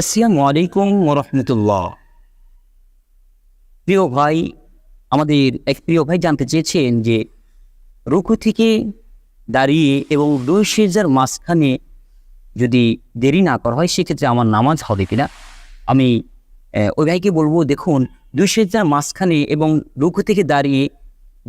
আসসালামু আলাইকুম রহমতুল্লাহ প্রিয় ভাই, আমাদের এক প্রিয় ভাই জানতে চেয়েছেন যে রুকু থেকে দাঁড়িয়ে এবং দুই সেজার মাঝখানে যদি দেরি না করা হয়, সেক্ষেত্রে আমার নামাজ হবে কিনা? আমি ওই ভাইকে বলব, দেখুন, দুই সেজার মাঝখানে এবং রুকু থেকে দাঁড়িয়ে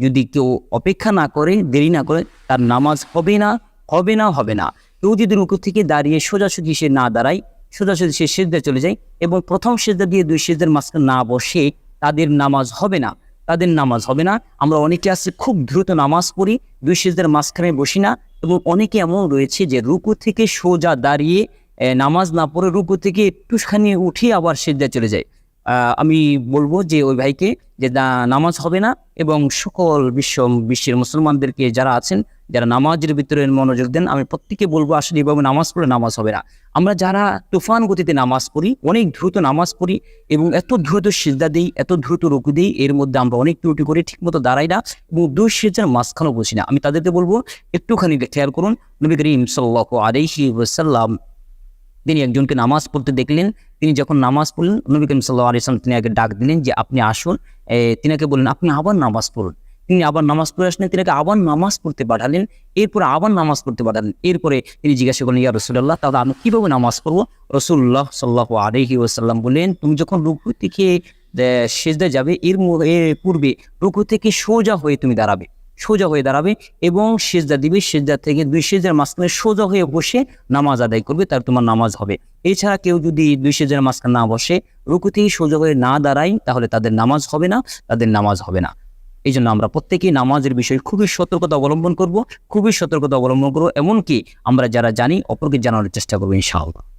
যদি কেউ অপেক্ষা না করে, দেরি না করে, তার নামাজ হবে না হবে না হবে না। কেউ যদি রুকু থেকে দাঁড়িয়ে সোজাসুজি সে না দাঁড়ায় সোজাসুজি সে সিদ্ধে চলে যায় এবং প্রথম সিদ্ধা দিয়ে দুই সিদ্ধের মাঝখানে না বসে তাদের নামাজ হবে না। তাদের নামাজ হবে না। আমরা অনেকে আছে, খুব দ্রুত নামাজ পড়ি, দুই সিদ্ধের মাঝখানে বসি না এবং অনেকে এমন রয়েছে যে রুকু থেকে সোজা দাঁড়িয়ে নামাজ না পড়ে রুকু থেকে একটুখানি উঠে আবার সিদ্ধে চলে যায়। আমি বলব যে ওই ভাইকে যে নামাজ হবে না এবং সকল বিশ্ব, বিশ্বের মুসলমানদেরকে যারা আছেন, যারা নামাজের ভিতরে মনোযোগ দেন, আমি প্রত্যেকে বলব আসলে এভাবে নামাজ পড়লে নামাজ হবে না। আমরা যারা তুফান গতিতে নামাজ পড়ি, অনেক দ্রুত নামাজ পড়ি এবং এত দ্রুত সিজদা দিই, এত দ্রুত রুকু দিই, এর মধ্যে আমরা অনেক ত্রুটি করি ঠিকমতো দাঁড়াই না এবং দুই সেজার মাঝখানেও বসি না। আমি তাদেরকে বলব, একটুখানি খেয়াল করুন, নবী করিম সাল্লাহ আলাইহি ওয়াসাল্লাম তিনি একজনকে নামাজ পড়তে দেখলেন। তিনি যখন নামাজ পড়লেন, নবী করিম সাল্লাহ আলিয়াল্লাম তিনি আগে ডাক দিলেন যে, আপনি আসুন। তিনাকে বললেন, আপনি আবার নামাজ পড়ুন। তিনি আবার নামাজ পড়ে আসলেন, তিনাকে আবার নামাজ পড়তে পাঠালেন। এরপরে আবার নামাজ পড়তে পাঠালেন। এরপরে তিনি জিজ্ঞাসা করলেন, ইয়া রসুল্লাহ তাহলে আমি কীভাবে নামাজ পড়ব? রসুল্লাহ সাল্লাহ আলহি ওসাল্লাম বললেন, তুমি যখন রুকু থেকে সেজদা যাবে এর পূর্বে রুকু থেকে সোজা হয়ে তুমি দাঁড়াবে। সোজা হয়ে দাঁড়াবে এবং সেজদা দিবে, সেজদা থেকে দুই সেজদার মাঝখানে সোজা হয়ে বসে নামাজ আদায় করবে, তার তোমার নামাজ হবে। এছাড়া কেউ যদি দুই সেজদার মাঝখানে না বসে রুকু থেকে সোজা হয়ে না দাঁড়ায়, তাহলে তাদের নামাজ হবে না, তাদের নামাজ হবে না। এই জন্য আমরা প্রত্যেকেই নামাজের বিষয়ে খুবই সতর্কতা অবলম্বন করব, খুবই সতর্কতা অবলম্বন করব, এমনকি আমরা যারা জানি, অপরকে জানানোর চেষ্টা করব, ইনশাআল্লাহ।